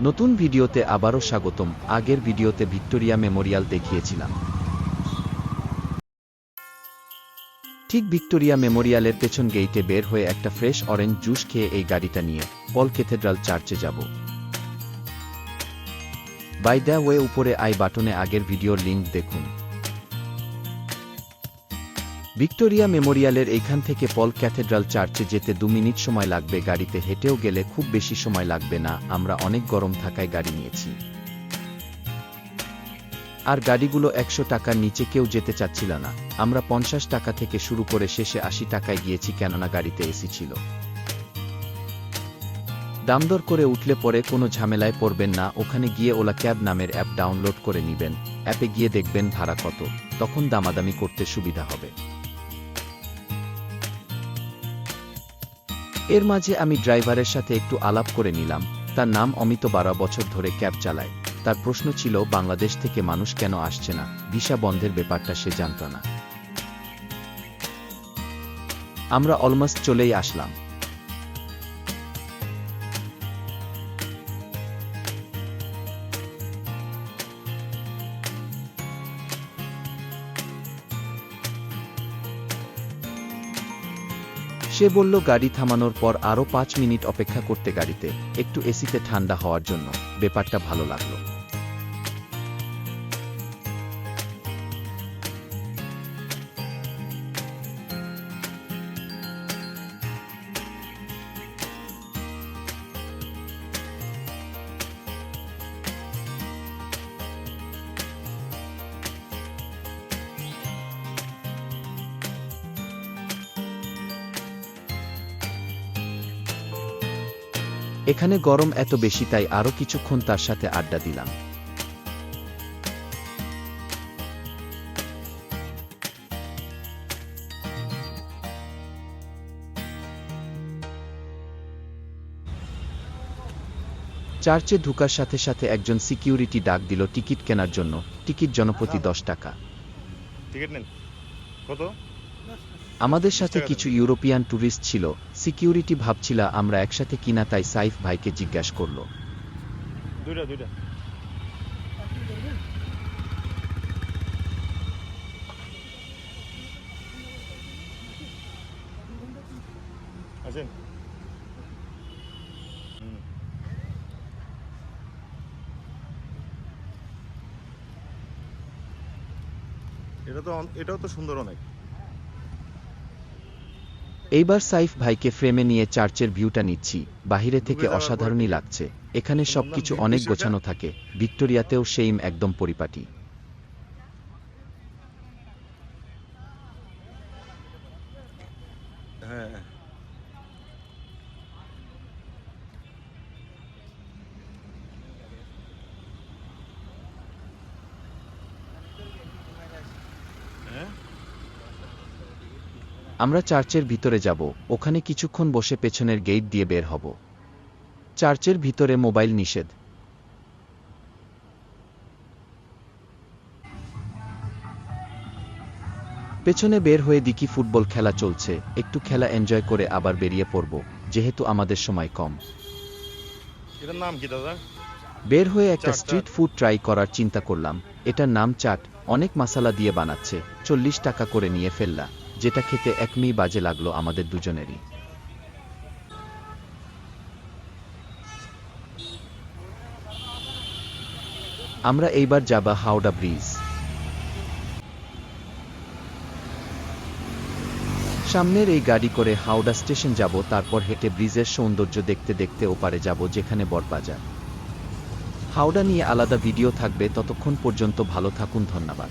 নতুন ভিডিওতে আবারও স্বাগতম। আগের ভিডিওতে ভিক্টোরিয়া মেমোরিয়াল দেখিয়েছিলাম। ঠিক ভিক্টোরিয়া মেমোরিয়ালের পেছন গেইটে বের হয়ে একটা ফ্রেশ অরেঞ্জ জুস খেয়ে এই গাড়িটা নিয়ে পল ক্যাথেড্রাল চার্চে যাব। বাই দ্য ওয়ে উপরে আই বাটনে আগের ভিডিওর লিঙ্ক দেখুন। ভিক্টোরিয়া মেমোরিয়ালের এইখান থেকে পল ক্যাথেড্রাল চার্চে যেতে দু মিনিট সময় লাগবে। গাড়িতে হেঁটেও গেলে খুব বেশি সময় লাগবে না। আমরা অনেক গরম থাকায় গাড়ি নিয়েছি। আর গাড়িগুলো একশো টাকার নিচে কেউ যেতে চাচ্ছিল না। আমরা পঞ্চাশ টাকা থেকে শুরু করে শেষে আশি টাকায় গিয়েছি কেননা গাড়িতে এসি ছিল। দামদর করে উঠলে পরে কোনো ঝামেলায় পড়বেন না। ওখানে গিয়ে ওলা ক্যাব নামের অ্যাপ ডাউনলোড করে নিবেন। অ্যাপে গিয়ে দেখবেন ভাড়া কত। তখন দামাদামি করতে সুবিধা হবে। এর মাঝে আমি ড্রাইভারের সাথে একটু আলাপ করে নিলাম। তার নাম অমিত বারো বছর ধরে ক্যাব চালায়। তার প্রশ্ন ছিল, বাংলাদেশ থেকে মানুষ কেন আসছে না? ভিসা বন্ধের ব্যাপারটা সে জানত না। আমরা অলমোস্ট চলেই আসলাম। সে বলল, গাড়ি থামানোর পর আরও পাঁচ মিনিট অপেক্ষা করতে গাড়িতে, একটু এসিতে ঠান্ডা হওয়ার জন্য। ব্যাপারটা ভালো লাগল। এখানে গরম এত বেশি তাই আরও কিছুক্ষণ তার সাথে আড্ডা দিলাম। চার্চে ঢুকার সাথে সাথে একজন সিকিউরিটি ডাক দিল টিকিট কেনার জন্য। টিকিট জনপ্রতি দশ টাকা। টিকিট নেন। কত? আমাদের সাথে কিছু ইউরোপিয়ান ট্যুরিস্ট ছিল। সিকিউরিটি ভাবছিল আমরা একসাথে কিনা তাই সাইফ ভাইকে জিজ্ঞাসা করল। দুইটা দুইটা। এটা তো এটাও তো সুন্দর অনেক। এইবার সাইফ ভাইকে ফ্রেমে নিয়ে চার্চের ভিউটা নিচ্ছি বাহিরে থেকে অসাধারণই লাগছে। এখানে সবকিছু অনেক গোছানো থাকে ভিক্টোরিয়াতেও সেইম একদম পরিপাটি হ্যাঁ হ্যাঁ আমরা চার্চের ভিতরে যাব ওখানে কিছুক্ষণ বসে পেছনের গেট দিয়ে বের হব। চার্চের ভিতরে মোবাইল নিষেধ। পেছনে বের হয়ে দেখি ফুটবল খেলা চলছে একটু খেলা এনজয় করে আবার বেরিয়ে পড়ব যেহেতু আমাদের সময় কম। এটার নাম কি দাদা? বের হয়ে একটা স্ট্রিট ফুড ট্রাই করার চিন্তা করলাম এটার নাম চাট অনেক মশালা দিয়ে বানাচ্ছে চল্লিশ টাকা করে নিয়ে ফেললা। যেটা খেতে একমি বাজে লাগল আমাদের দুজনেরই। আমরা এইবার যাবা হাওড়া ব্রিজ। সামনের এই গাড়ি করে হাওড়া স্টেশন যাব, তারপর হেঁটে ব্রিজের সৌন্দর্য দেখতে দেখতে ওপারে যাব, যেখানে বড়বাজার হাওড়া নিয়ে আলাদা ভিডিও থাকবে, ততক্ষণ পর্যন্ত ভালো থাকুন, ধন্যবাদ।